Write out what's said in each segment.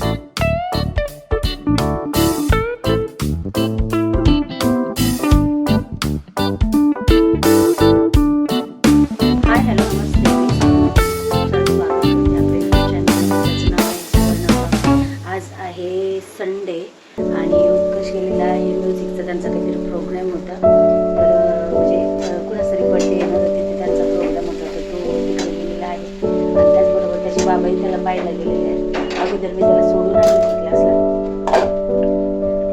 Hi hello नमस्ते तुमचं आहे आहे. आहे तर मी त्याला सोडून आले क्लासला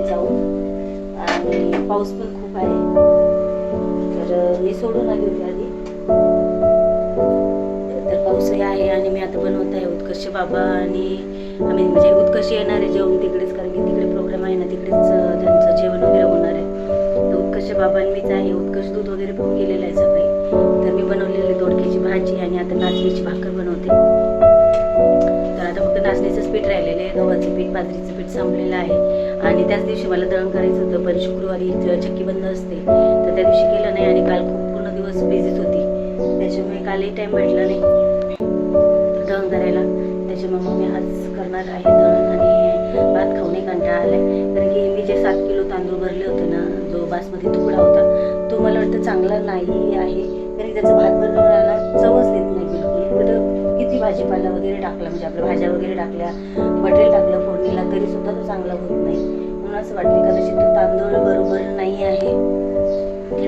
जाऊन आणि पाऊस पण खूप आहे तर मी सोडून आली होती आधी तर पाऊसही आहे आणि मी आता बनवत आहे उत्कर्ष बाबा आणि आम्ही म्हणजे उत्कर्ष येणार आहे जेवण तिकडेच कारण की तिकडे प्रोग्राम आहे ना तिकडेच त्यांचं जेवण वगैरे होणार आहे तर उत्कर्ष बाबांनीच आणि मीच आहे उत्कर्ष दूध वगैरे पण गेलेलं आहे सकाळी तर मी बनवलेली दोडक्याची भाजी आणि आता नाचणीची भाकर बनवते फक्त पीठ राहिलेलं आहे गव्हाचं पीठ बाजरीचं पीठ संपलेलं आहे. आणि त्याच दिवशी मला दळण करायचं होतं. पण शुक्रवारी चक्की बंद असते. तर त्या दिवशी केलं नाही आणि काल खूप पूर्ण दिवस बिझीच होती. त्याच्यामुळे कालही टाईम भेटला नाही. दळण करायला. त्याच्यामुळे मग मी आज करणार आहे दळण आणि भात खाऊनही कंटाळा आलाय. कारण की मी जे सात किलो तांदूळ भरले होते ना जो बासमती तुकडा होता तो मला वाटतं चांगला नाही आहे. तरी त्याचा भात बनवण्याला भाजीपाला वगैरे टाकला म्हणजे आपल्या भाज्या वगैरे टाकल्या मटेरियल टाकलं फोडणीला तरी सुद्धा तो चांगला होत नाही. म्हणून असं वाटते कदाचित तो तांदूळ बरोबर नाही आहे.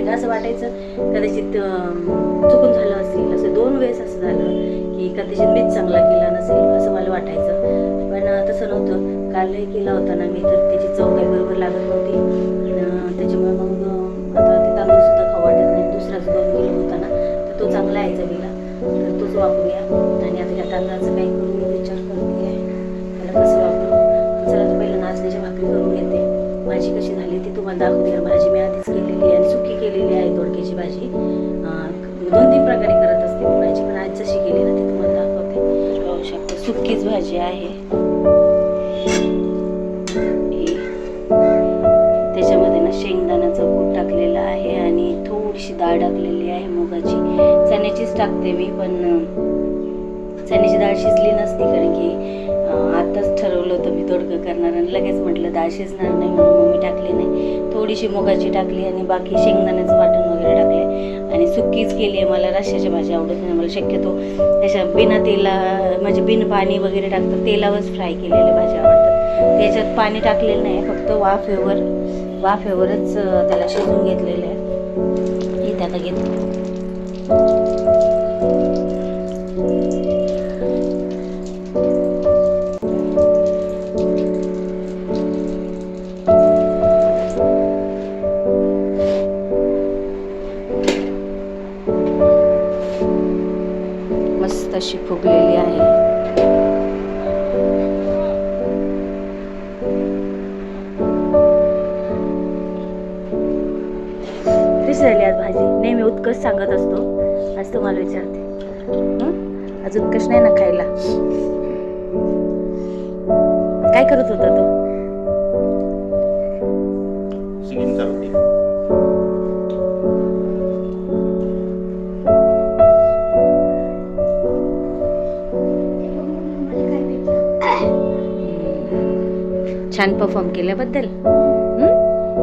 असं वाटायचं कदाचित चुकून झालं असेल असं दोन वेळेस असं झालं की कदाचित मीच चांगला केला नसेल असं मला वाटायचं. पण तसं नव्हतं. कालही केला होता ना मी तर त्याची चव काही बरोबर लागत नव्हती. त्याच्यामुळे मग आता ते तांदूळ सुद्धा खाऊ वाटत नाही. दुसराच दोन किलो होता ना तर तो चांगला आहे चवीला. तर तोच वापरूया. आणि आता या काही करून मी विचार करते आहे कसं वापरू चला तर पहिलं नाचण्याची भाकरी करून घेते. भाजी कशी झाली ती तुम्हाला दाखवते कारण भाजी मी आधीच केलेली आहे आणि सुकी केलेली आहे दोडक्याची भाजी. दोन तीन प्रकारे करत असते ती भाजी पण आज जशी केली ना ती तुम्हाला दाखवते. पाहू शकते सुकीच भाजी आहे. त्याच्यामध्ये ना शेंगदाण्याचं कूट टाकलेलं आहे आणि थोडीशी डाळ टाकलेली आहे मुगाची. चण्याचीच टाकते मी पण चण्याची डाळ शिजली नसती कारण की अं, आताच ठरवलं होतं मी तोडकं करणार आणि लगेच म्हटलं डाळ शिजणार नाही म्हणून मम्मी मी टाकली नाही. थोडीशी मुगाची टाकली आणि बाकी शेंगदाण्याचं वाटण वगैरे टाकले. आणि सुक्कीच केली आहे मला रश्श्याची भाजी आवडत नाही मला शक्यतो त्याच्या बिना तेला म्हणजे बिन पाणी वगैरे टाकतं तेलावरच फ्राय केलेल्या भाज्या आवडतात. त्याच्यात पाणी टाकलेलं नाही फक्त वाफेवर वाफेवरच त्याला शिजून घेतलेलं आहे. इथे आता घेतलं कशी फुगलेली आहे. विसरली आज भाजी. नेहमी उत्कर्ष सांगत असतो. आज तुम्हाला विचारते. अजून आज उत्कर्ष नाही ना खायला? काय करत होता तो? छान परफॉर्म केल्याबद्दल.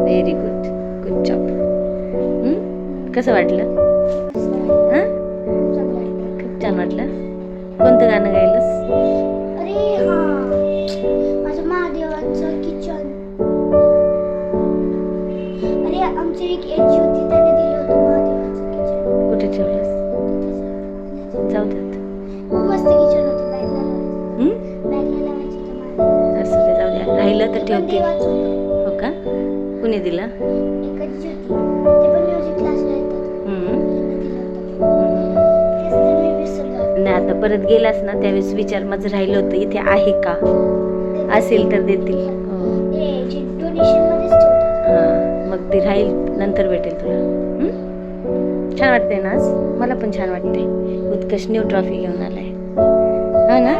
व्हेरी गुड गुड जॉब कसं वाटलं? खूप छान वाटलं. कोणतं गाणं गायलंस? अरे महादेवाचं किचन. अरे आमची एक एजी होती. हं. तेच तर मी विसरलो नाही आता परत गेलास ना त्यावेळेस विचार माझं राहिलं होतं इथे आहे का? असेल तर देतील. हो. हां मग ते राहील नंतर भेटेल तुला. हं? छान वाटतंय ना आज? मला पण छान वाटतंय. उत्कर्ष न्यू ट्रॉफी घेऊन आलाय. हा ना?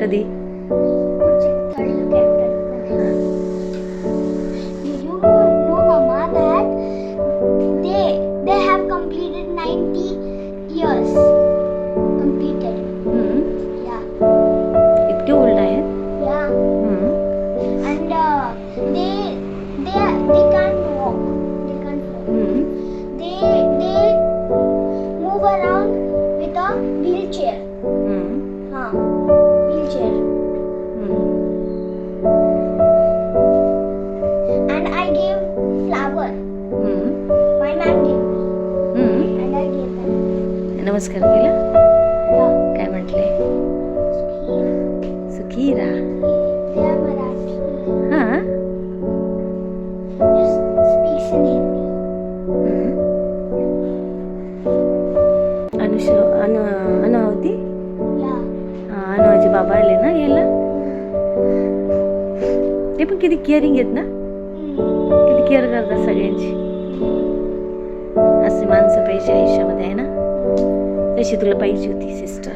कधी? नमस्कार केला काय म्हटले? सुखीरा. हां? अनुष अन अन होती बाबा आले ना यायला? ते पण किती केअरिंग आहेत ना? किती केअर करतात सगळ्यांची? असे माणसं पैसे आयुष्यामध्ये आहे ना? तशी तुला पाहिजे होती सिस्टर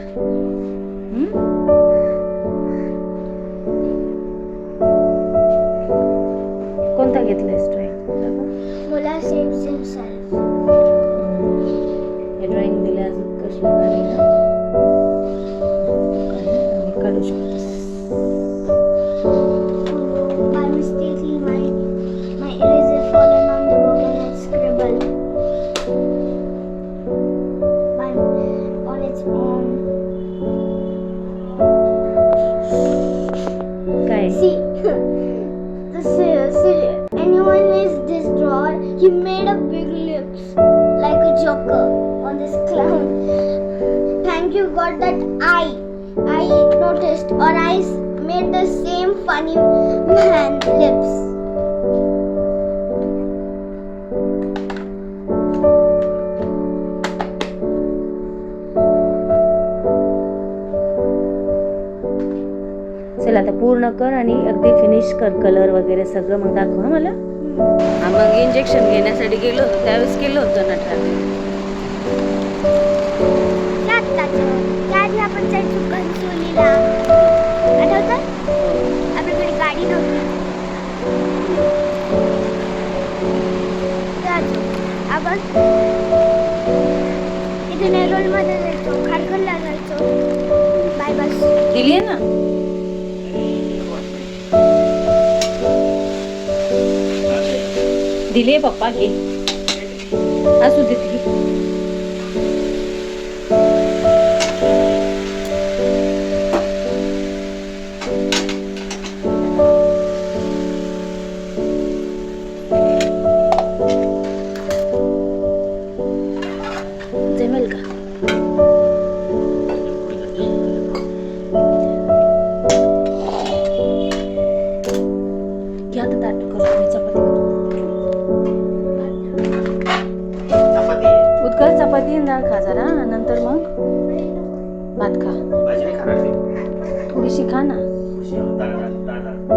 कोणता घेतलायस drawing Mola saves big lips like a joker on this clown. Thank you God that I I noticed or I made the same funny man lips. चल आता पूर्ण कर आणि अगदी फिनिश कर कलर वगैरे सगळं मग दाखव हं मला हा मग इंजेक्शन घेण्यासाठी गेलो होतो त्यावेळेस केलं होतं ना त्याआधी आपण जायचो कन्सोलीला आठवतं? आपल्याकडे गाडी नव्हती. आपण इथे नेरोलमध्ये जायचो खारघरला जायचो. बाय बस दिली आहे ना? दिली आहे पप्पा घे. असू दे. 大家。